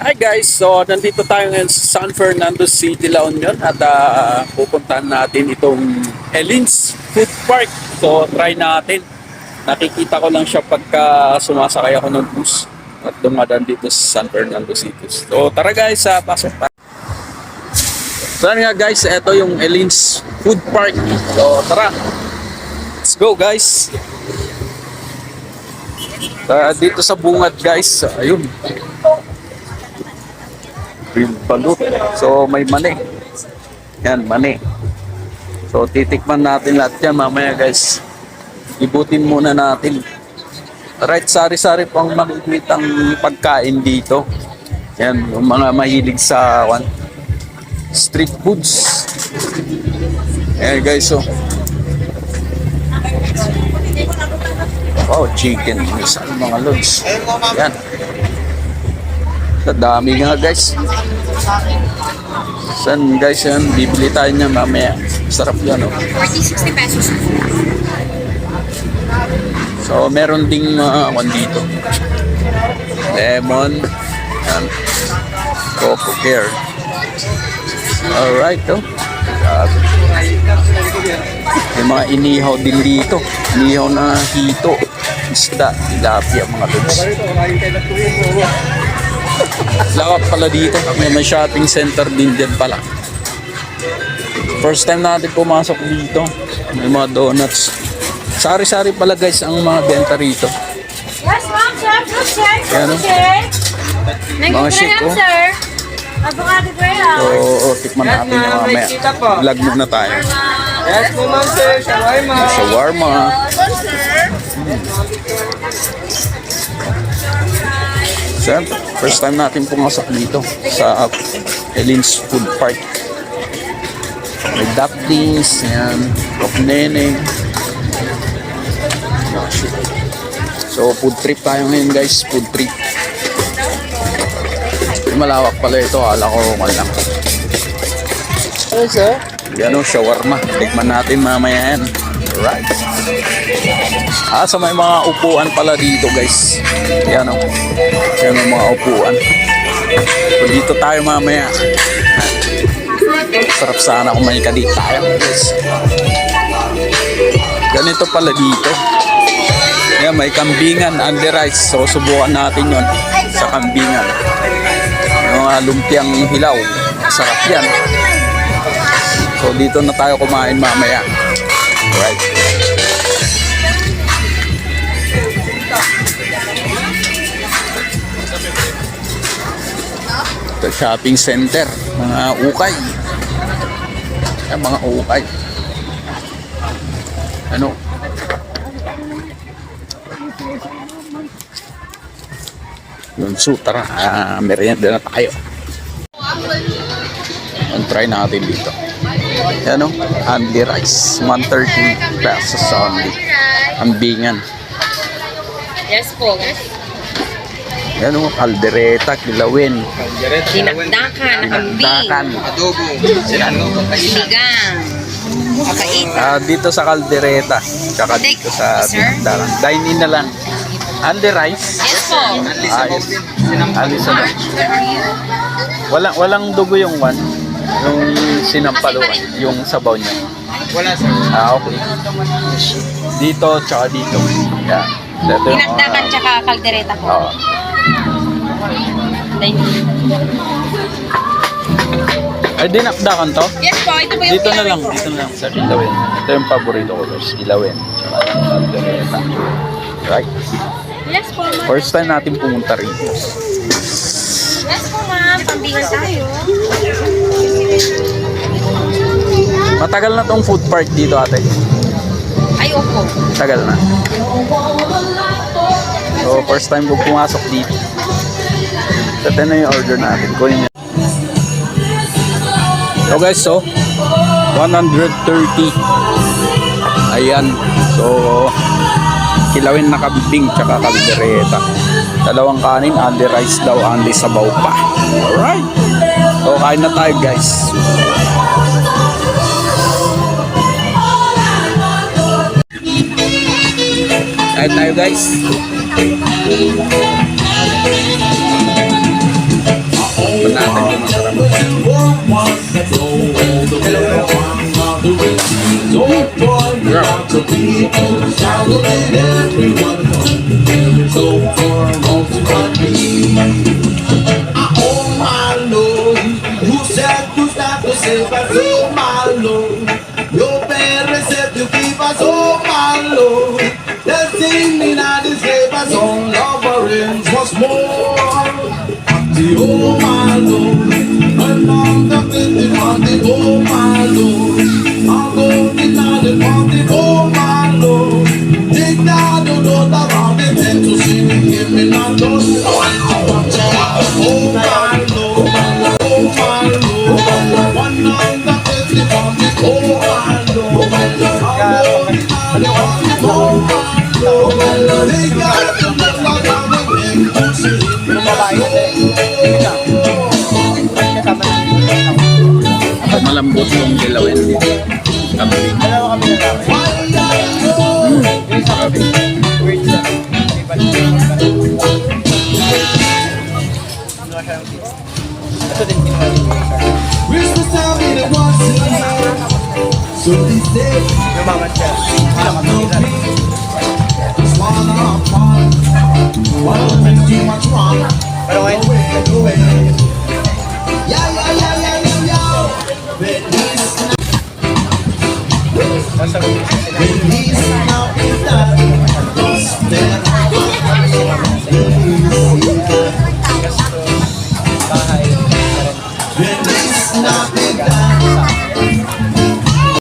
Hi guys, so nandito tayo ngayon sa San Fernando City, La Union at ah, pupuntahan natin itong Elins Food Park. So try natin. Nakikita ko lang siya pagka sumasakay ako ng bus at dumadaan dito sa San Fernando City. So tara guys, sa pasok tayo. So nga guys, ito yung Elins Food Park. So tara, let's go guys. Ah, dito sa bungad guys, ayun, balut. So may mani. Yan, mani. So titikman natin lahat yan mamaya guys. Ibutin muna natin. Right, sari-sari pang makikitang pagkain dito. Yan, yung mga mahilig sa one, street foods. Yan guys, so. Wow, chicken. Isa mga lods. Yan. Sa dami nga guys. San guys yan? Bibili tayo niya mamaya. Sarap yan oh. 40, 60 pesos. So meron ding uh, dito. Lemon. Yan. Coco care. Alright oh. Grabe. May mga inihaw din dito. Inihaw na hito. Isda. Tilapia mga lods. Lakap pala dito. May may shopping center din dyan pala. First time natin pumasok dito. May mga donuts. Sari-sari pala guys ang mga benta rito. Yes, ma'am, sir. Fruit shake. Mango Mga graham, oh. sir. Avocado So, graham. oh, tikman natin yung mamaya. Vlog muna tayo. Yes ma'am sir, shawarma. Shawarma. Siyempre, first time natin pumasok dito sa Elins Food Park. May dumplings, yan. Oh, shit. So, food trip tayo ngayon guys, food trip. Malawak pala ito, ala ko man lang. Ano sir? Yan o, shawarma. Tikman natin mamaya yan. Right. Ah, sa may mga upuan pala dito guys. Yan o. Yan ang mga upuan. So, dito tayo mamaya. Sarap sana kung may kadit guys. Ganito pala dito. Yan, may kambingan the rice. So, subukan natin yon sa kambingan. Yung mga lumpiang hilaw. Sarap yan. So dito na tayo kumain mamaya. Right. Ito shopping center, mga ukay. Yan, mga ukay. Ano? Yun, so tara, ah, merienda na tayo. Ang try natin dito. Yan o, only rice. 130 pesos only. Ambingan. Yes po. Yan o, kaldereta, kilawin. Dinakdakan, nakambing, Dakan. Adobo. Sinigang, kapait. Ah, dito sa kaldereta. Tsaka dito sa Sir? dakan. Dine-in na lang. Only rice. Yes po. Ayos. Only sa Walang, walang dugo yung one. Yung sinampaluan. Yung sabaw niya. Wala sir. Ah, okay. Dito, tsaka dito. Yan. So, ito yung, Dinakdakan ah, tsaka kaldereta po. Oo. Ay, dinakdakan to? Yes po, ito po yung Dito na kilawin lang, po. dito na lang sa Kilawin. Ito yung paborito ko, guys. Kilawin. Tsaka Aldereta. Right. Yes po, ma'am. First time natin pumunta rito. Yes po, ma'am. Pambingan tayo. Matagal na tong food park dito, ate. Ay, opo. Tagal na. So, first time ko pumasok dito. So, ito na yung order natin. Kunin niya. So guys, so 130. Ayan. So kilawin na kabing tsaka kaldereta. Dalawang kanin, only rice daw, only sabaw pa. Alright. So kain na tayo guys. Kain tayo guys. Tikman natin kung masarap. Hello. Girl. Bye-bye. malambot yung dilawin. Kambing. Dalawa kami na kami. Kambing. Wait lang. Ito din ginawa Christmas time in a once in a So these days, lumaman siya. Kailangan mo nila. Swallow up, one. One, two. Pero ngayon,